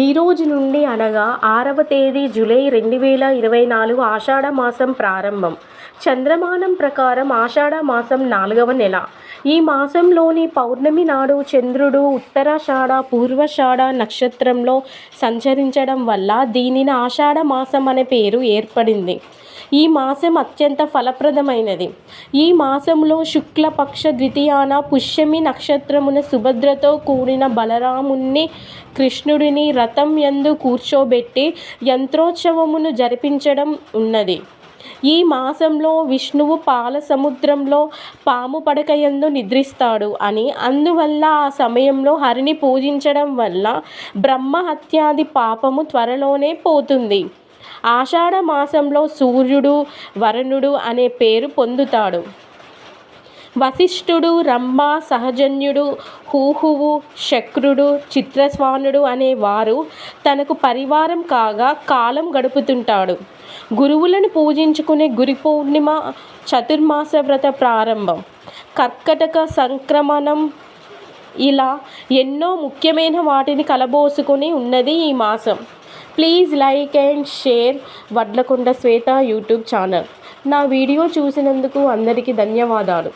ఈ రోజు నుండి అనగా ఆరవ తేదీ జూలై రెండు వేల ఇరవై నాలుగు ఆషాఢ మాసం ప్రారంభం. చంద్రమానం ప్రకారం ఆషాఢ మాసం నాలుగవ నెల. ఈ మాసంలోని పౌర్ణమి నాడు చంద్రుడు ఉత్తరాషాఢ పూర్వషాఢ నక్షత్రంలో సంచరించడం వల్ల దీనిని ఆషాఢ మాసం అనే పేరు ఏర్పడింది. ఈ మాసం అత్యంత ఫలప్రదమైనది. ఈ మాసంలో శుక్లపక్ష ద్వితీయాన పుష్యమి నక్షత్రమున సుభద్రతో కూడిన బలరాముణ్ణి కృష్ణుడిని రథం యందు కూర్చోబెట్టి యంత్రోత్సవమును జరిపించడం ఉన్నది. ఈ మాసంలో విష్ణువు పాల సముద్రంలో పాము పడకయందు నిద్రిస్తాడు అని అందువల్ల ఆ సమయంలో హరిని పూజించడం వల్ల బ్రహ్మహత్యాది పాపము త్వరలోనే పోతుంది. ఆషాఢ మాసంలో సూర్యుడు వరుణుడు అనే పేరు పొందుతాడు. వశిష్ఠుడు రంభ సహజన్యుడు హూహువు శక్రుడు చిత్రస్వానుడు అనే వారు తనకు పరివారం కాగా కాలం గడుపుతుంటాడు. గురువులను పూజించుకునే గురి పౌర్ణిమ చతుర్మాస వ్రత ప్రారంభం. కర్కటక సంక్రమణం ఇలా ఎన్నో ముఖ్యమైన వాటిని కలబోసుకొని ఉన్నది ఈ మాసం. Please like and share Vadlakonda Swetha YouTube channel నా వీడియో చూసినందుకు అందరికీ ధన్యవాదాలు.